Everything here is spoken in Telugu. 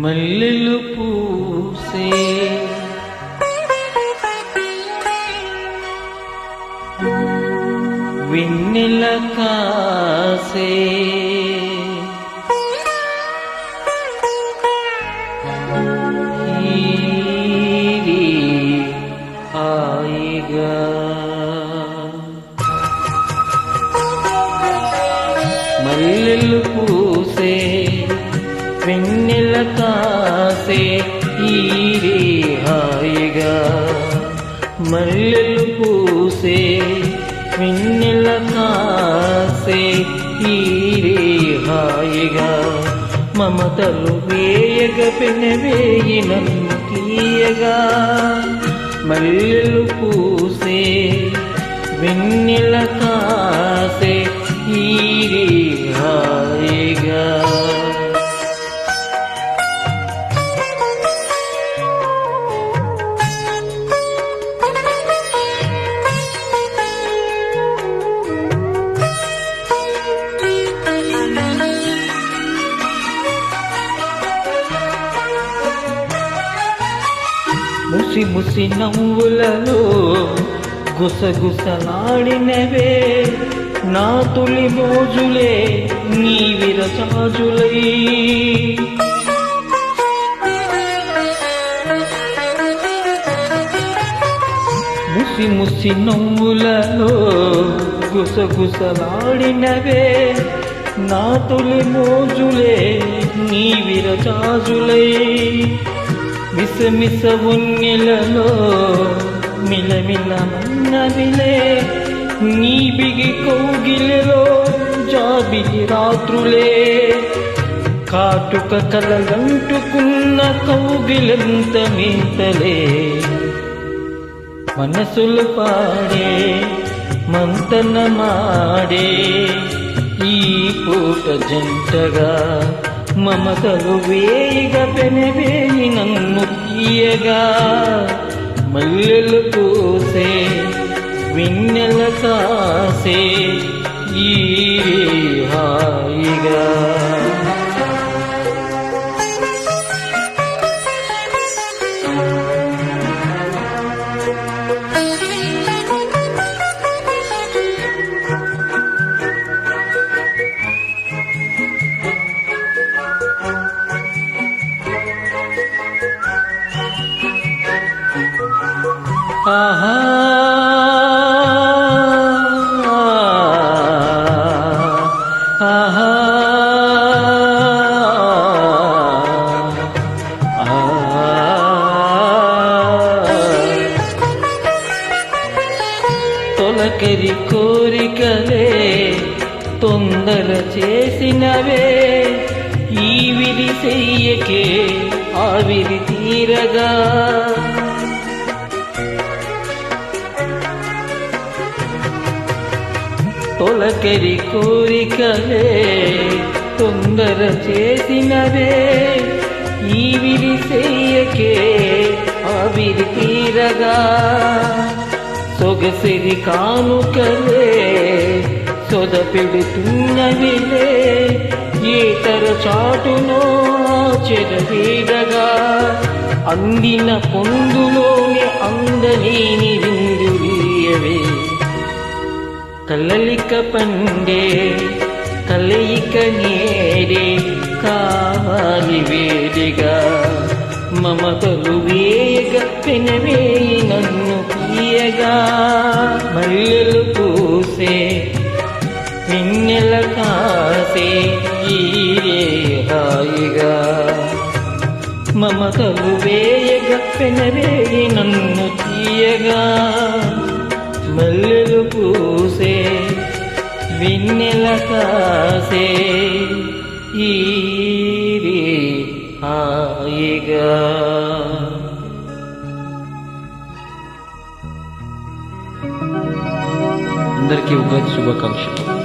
మల్లెలు పూసే. వెన్నెల కాసే. హాయిగా. మల్లెలు పూసే వెన్నెల మల్లెలు పూసే మిన్నెల కాసే తీరే హాయిగా. మమతలు వేయగ పెనవేయి నన్ను తీయగా. మల్లెలు పూసే వెన్నెల కాసే తీరే ముసి ముసి నవ్వులలో గుసగుసలాడినవే నా తొలి మోజులే నీ విరచాజులై ముసి ముసి నవ్వులలో గుసగుసలాడినవే నా తొలి మోజులే నీ విరచాజులై మిస మిస ఉన్నెలలో మిలమిల మన్నవిలే నీ బిగి కౌగిలలో జాబిలి రాత్రులే. కాటుక కలలంటుకున్న కౌగిలంత మింతలే. మనసులు పాడే మంతన మాడే. ఈ పూట జంటగా మమతలు వేయిగా పెనవేయి నన్ను తీయగా మల్లెలు పూసే విన్నెల కాసే ఈ హాయిగా తొలకరి కోరికలే తొందర చేసినవే. ఈ విరి చెయ్యకే ఆవిరి తీరగా తొలకరి కోరికలే తొందర చేసినవే. ఈ విరి చెయ్యకే ఆవిరి తీరగా. సొగసిరి కానుకలే సొద పెడుతున్నవిలే ఏతర చాటునో చెరవీడగా అందిన పొందులో కలలిక పండే కలయిక నేరే కావాలి వేడిగా. మమతలు వేగ పెనవేయి నన్ను తీయగా. మల్లెలు పూసే వెన్నెల కాసే ఈరే హాయిగా మమతలు వేయగ పెనవేయి నన్ను తీయగా. మల్లెలు పూసే వెన్నెల కాసే ఈరే హాయిగా అందరికీ ఉగాది శుభాకాంక్షలు.